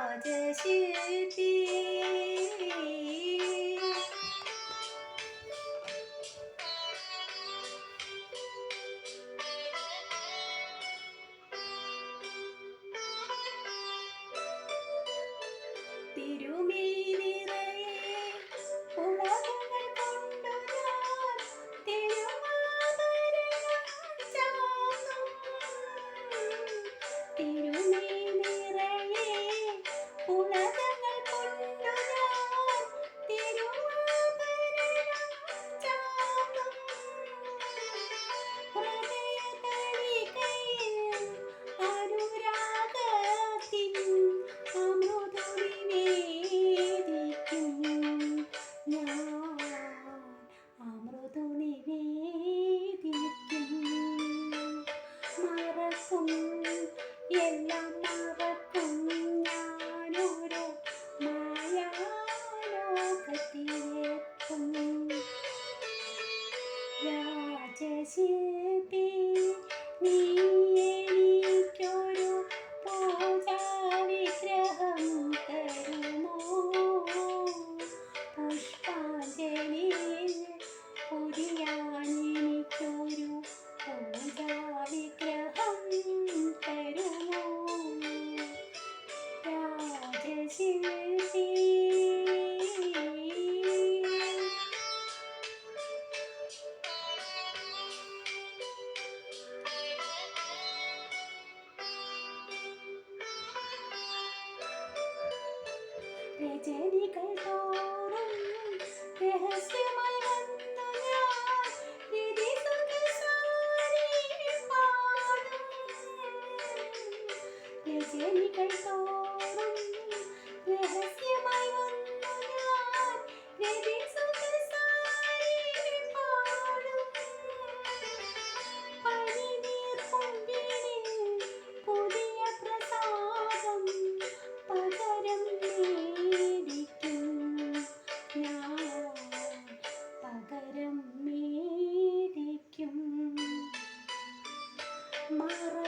我的心病 Yay! ചെവികൾ തോറും രഹസ്യമായി വന്നു ഞാൻ പുതിയ പ്രസാദം പകരം മേടിക്കും ഞാൻ പകരം മേടിക്കും. മറ